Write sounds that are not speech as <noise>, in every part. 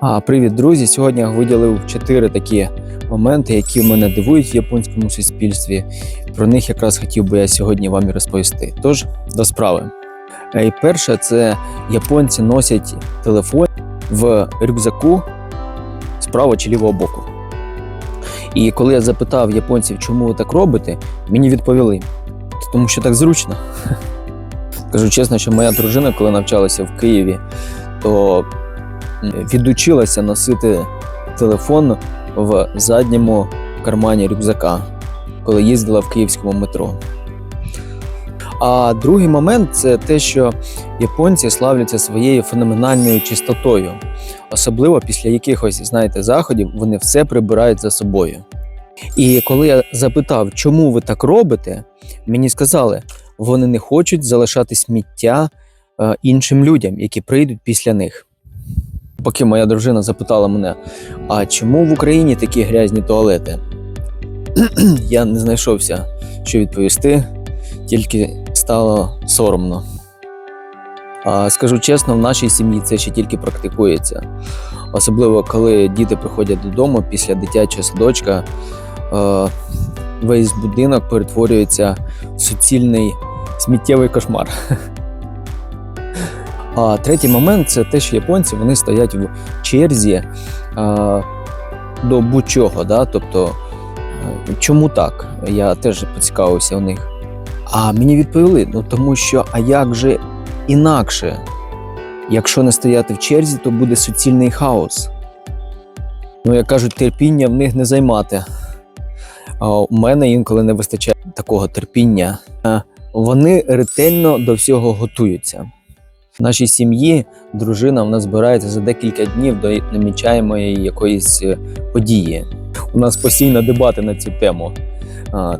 А, привіт, друзі! Сьогодні я виділив чотири такі моменти, які мене дивують в японському суспільстві. Про них якраз хотів би я сьогодні вам і розповісти. Тож до справи. Е, І перше, це японці носять телефон в рюкзаку з правого чи лівого боку. І коли я запитав японців, чому ви так робите, мені відповіли, тому що так зручно. <laughs> Кажу чесно, що моя дружина, коли навчалася в Києві, то відучилася носити телефон в задньому кармані рюкзака, коли їздила в київському метро. А другий момент це те, що японці славляться своєю феноменальною чистотою. Особливо після якихось, знаєте, заходів вони все прибирають за собою. І коли я запитав, чому ви так робите, мені сказали, вони не хочуть залишати сміття е, іншим людям, які прийдуть після них. Поки моя дружина запитала мене, а чому в Україні такі грязні туалети? <clears throat> Я не знайшовся, що відповісти, тільки стало соромно. А скажу чесно, в нашій сім'ї це ще тільки практикується. Особливо, коли діти приходять додому після дитячого садочка, е, весь будинок перетворюється в суцільний сміттєвий кошмар. <laughs> А третій момент це те, що японці вони стоять в черзі а, до будь-чого. Да? Тобто, е, чому так? Я теж поцікавився у них. А мені відповіли: ну тому що, а як же інакше? Якщо не стояти в черзі, то буде суцільний хаос. Ну, як кажуть, терпіння в них не займати. А у мене інколи не вистачає такого терпіння. Вони ретельно до всього готуються. В нашій сім'ї дружина в нас збирається за декілька днів до намічаємої якоїсь е, події. У нас постійно дебати на цю тему,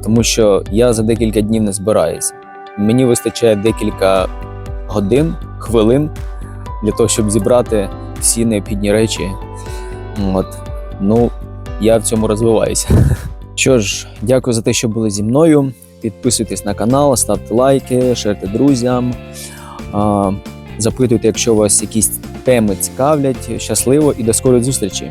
тому що я за декілька днів не збираюся. Мені вистачає декілька годин, хвилин для того, щоб зібрати всі необхідні речі. От. Ну, я в цьому розвиваюся. <laughs> Що ж, дякую за те, що були зі мною. Підписуйтесь на канал, ставте лайки, шерте друзям. Запитуйте, якщо вас якісь теми цікавлять. Щасливо і до скорої зустрічі!